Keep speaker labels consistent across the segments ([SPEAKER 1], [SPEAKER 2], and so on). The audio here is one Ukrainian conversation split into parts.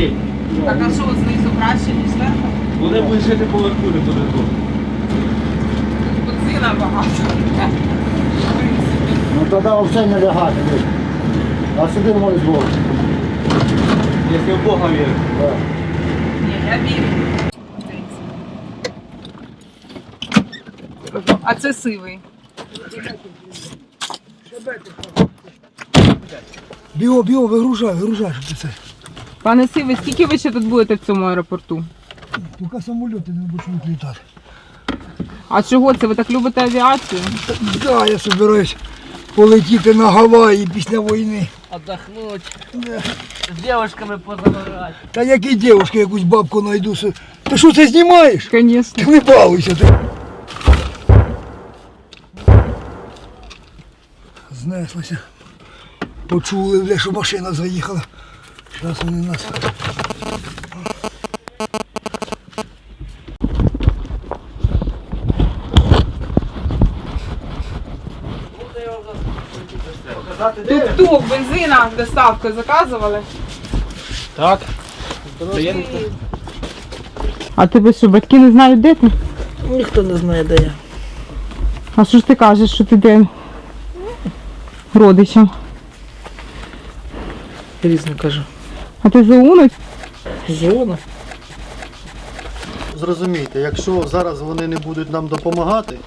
[SPEAKER 1] людей.
[SPEAKER 2] Так а що
[SPEAKER 3] знизу краще, ніж зверху?
[SPEAKER 1] Вони буде жити по верху, не Тут верху.
[SPEAKER 3] Бензина багато.
[SPEAKER 4] Ну тоді взагалі не лягати. А сюди мой Бог.
[SPEAKER 1] Якщо в Бога вірю.
[SPEAKER 4] Да.
[SPEAKER 3] Ні, я вірю. А це сивий.
[SPEAKER 5] Біо, біо, вигружай, вигружай, щоб це.
[SPEAKER 3] Пане Сивий, скільки ви ще тут будете в цьому аеропорту?
[SPEAKER 5] Поки самоліти не почнуть літати.
[SPEAKER 3] А чого це? Ви так любите авіацію?
[SPEAKER 5] Да, я собираюсь полетіти на Гаваї після війни.
[SPEAKER 1] Отдохнуть. З дівчатками позагорати.
[SPEAKER 5] Та які дівчинки, якусь бабку знайду. Ти що це знімаєш?
[SPEAKER 3] Звісно.
[SPEAKER 5] Ти не балуйся ти. Знеслася. Почули, бля, що машина заїхала. Зараз вони нас.
[SPEAKER 3] Тук-тук, бензина, доставку заказували.
[SPEAKER 1] Так.
[SPEAKER 3] А тебе що, батьки не знають, де ти?
[SPEAKER 1] Ніхто не знає, де я.
[SPEAKER 3] А що ж ти кажеш, що ти де родичам?
[SPEAKER 1] Різно кажу.
[SPEAKER 3] А ти заунуть?
[SPEAKER 1] Зона.
[SPEAKER 4] Зрозумійте, якщо зараз вони не будуть нам допомагати,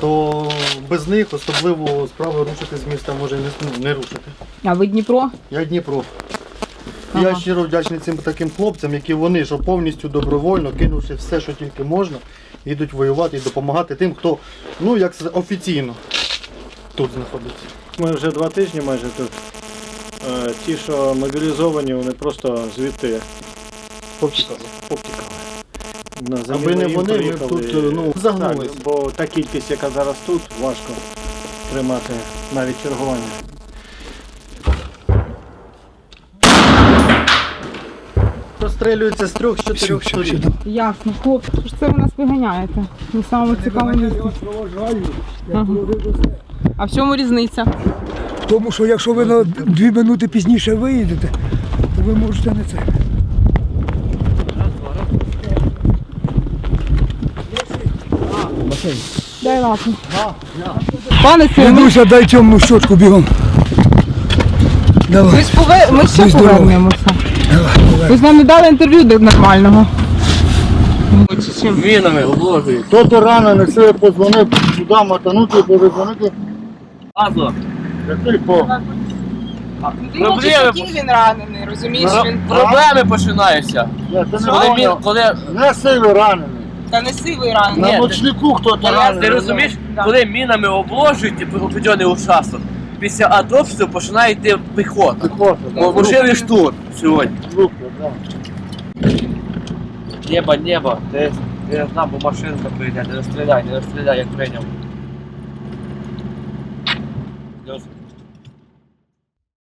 [SPEAKER 4] то без них особливо справи рушити з міста може не, ну, не рушити.
[SPEAKER 3] А ви Дніпро?
[SPEAKER 4] Я Дніпро.
[SPEAKER 3] Ага.
[SPEAKER 4] Я щиро вдячний цим таким хлопцям, які вони що повністю добровольно, кинувши все, що тільки можна, йдуть воювати і допомагати тим, хто ну як це, офіційно тут знаходиться.
[SPEAKER 6] Ми вже два тижні майже тут. Е, Ті, що мобілізовані, вони просто звідти
[SPEAKER 4] Повтікали. Аби не вони, ми б тут, е, ну, загнулись.
[SPEAKER 6] Так, бо та кількість, яка зараз тут, важко тримати навіть чергування.
[SPEAKER 4] Розстрілюються з трьох з чотирьох
[SPEAKER 5] Все, все, все,
[SPEAKER 4] сторін.
[SPEAKER 3] Ясно, хлопці, що ж це ви нас виганяєте? Не самому цікавому місці. Ага. А в чому різниця?
[SPEAKER 5] Тому що якщо ви на дві минути пізніше виїдете, то ви можете не це.
[SPEAKER 3] Дай лапу. Пане ми,
[SPEAKER 5] Дідуся, дай темну щочку бігом.
[SPEAKER 3] ми
[SPEAKER 5] Давай.
[SPEAKER 3] ж пове... ми ще
[SPEAKER 5] Будь здоровий.
[SPEAKER 3] повернемося.
[SPEAKER 5] Давай, давай.
[SPEAKER 3] Ви ж нам не дали інтерв'ю до нормального.
[SPEAKER 1] Мінами обложують.
[SPEAKER 4] Хто то рано несе, позвонив сюди, мотанути, перезвонити.
[SPEAKER 1] Азо.
[SPEAKER 4] Який по?
[SPEAKER 1] Проблеми.
[SPEAKER 3] він ранений, розумієш? Він
[SPEAKER 1] Проблеми починаються.
[SPEAKER 4] Ти не
[SPEAKER 1] Коли, мін,
[SPEAKER 4] поняв.
[SPEAKER 1] коли
[SPEAKER 4] Не сивий ранений.
[SPEAKER 3] та не сивий ранений.
[SPEAKER 4] На ночнику хто
[SPEAKER 3] я-
[SPEAKER 4] ранений.
[SPEAKER 1] ти розумієш,
[SPEAKER 3] Да.
[SPEAKER 1] коли мінами обложують типу, определений участок, після атопсу починає йти піхота.
[SPEAKER 4] Піхота,
[SPEAKER 1] Мо- Машинний штурм сьогодні.
[SPEAKER 4] Групи, да.
[SPEAKER 1] Небо, небо, ти, ти знав, бо машинка прийде, не розстріляй, не розстріляй, як прийняв. Görüşürüz.